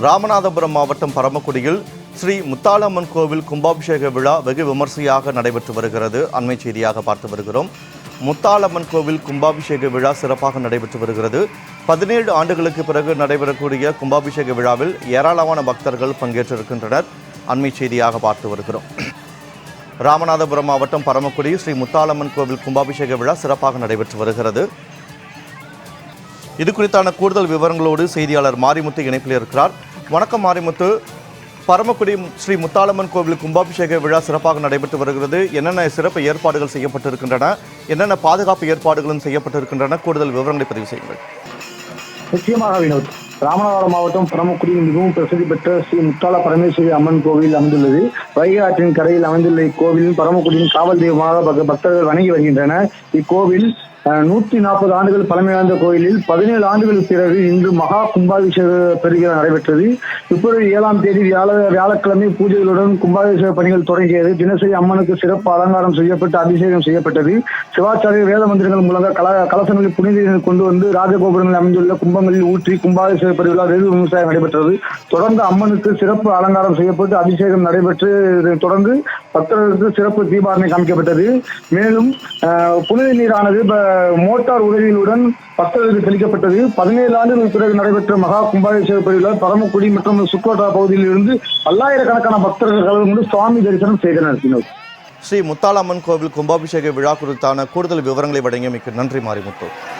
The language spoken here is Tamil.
ராமநாதபுரம் மாவட்டம் பரமக்குடியில் ஸ்ரீ முத்தாளம்மன் கோவில் கும்பாபிஷேக விழா வெகு விமர்சையாக நடைபெற்று வருகிறது. அண்மை செய்தியாக பார்த்து வருகிறோம். முத்தாளம்மன் கோவில் கும்பாபிஷேக விழா சிறப்பாக நடைபெற்று வருகிறது. பதினேழு ஆண்டுகளுக்கு பிறகு நடைபெறக்கூடிய கும்பாபிஷேக விழாவில் ஏராளமான பக்தர்கள் பங்கேற்றிருக்கின்றனர். அண்மை செய்தியாக பார்த்து வருகிறோம். ராமநாதபுரம் மாவட்டம் பரமக்குடி ஸ்ரீ முத்தாளம்மன் கோவில் கும்பாபிஷேக விழா சிறப்பாக நடைபெற்று வருகிறது. இது குறித்தான கூடுதல் விவரங்களோடு செய்தியாளர் மாரிமுத்து இணைப்பில் இருக்கிறார். வணக்கம் மாரிமுத்து. பரமக்குடி ஸ்ரீ முத்தாளம்மன் கோவில் கும்பாபிஷேக விழா சிறப்பாக நடைபெற்று வருகிறது. என்னென்ன சிறப்பு ஏற்பாடுகள் செய்யப்பட்டிருக்கின்றன? என்னென்ன பாதுகாப்பு ஏற்பாடுகளும் செய்யப்பட்டிருக்கின்றன? கூடுதல் விவரங்களை பதிவு செய்யுங்கள். நிச்சயமாக வினோத். ராமநாதபுரம் மாவட்டம் பரமக்குடியில் மிகவும் பிரசித்தி பெற்ற ஸ்ரீ முத்தாள பரமேஸ்வரி அம்மன் கோவில் அமைந்துள்ளது. வைகை ஆற்றின் கரையில் அமைந்துள்ள இக்கோவில் பரமக்குடியின் காவல் தெய்வமாக பக்தர்கள் வணங்கி வருகின்றனர். இக்கோவில் நூற்றி நாற்பது ஆண்டுகள் பழமை வாய்ந்த கோயிலில் பதினேழு ஆண்டுகளுக்கு பிறகு இன்று மகா கும்பாபிஷேக பெருகிற நடைபெற்றது. பிப்ரவரி ஏழாம் தேதி வியாழ வியாழக்கிழமை பூஜைகளுடன் கும்பாபிஷேக பணிகள் தொடங்கியது. தினசரி அம்மனுக்கு சிறப்பு அலங்காரம் செய்யப்பட்டு அபிஷேகம் செய்யப்பட்டது. சிவாச்சாரிய வேத மந்திரங்கள் மூலமாக கல கலசங்களில் புனித கொண்டு வந்து ராஜகோபுரங்களில் அமைந்துள்ள கும்பங்களில் ஊற்றி கும்பாபிஷேக பெருவிழா வெகு விமர்சையாக நடைபெற்றது. தொடர்ந்து அம்மனுக்கு சிறப்பு அலங்காரம் செய்யப்பட்டு அபிஷேகம் நடைபெற்று தொடர்ந்து பக்தர்களுக்கு சிறப்பு தீபாரணை காமிக்கப்பட்டது. மேலும் புனித நீரானது ப- மோட்டார் உதவிகளுடன் பக்தர்களுக்கு தெளிக்கப்பட்டது பதினேழு ஆண்டுகளுக்கு பிறகு நடைபெற்ற மகா கும்பாபிஷேக பெருவிழா பரமக்குடி மற்றும் சுக்கோட்டா பகுதியில் இருந்து பல்லாயிரக்கணக்கான பக்தர்கள் கலந்து கொண்டு சுவாமி தரிசனம் செய்தனர் வினோத். ஸ்ரீ முத்தாளம்மன் கோவில் கும்பாபிஷேக விழா குறித்தான கூடுதல் விவரங்களை வழங்கியமைக்கு நன்றி மாரிமுத்து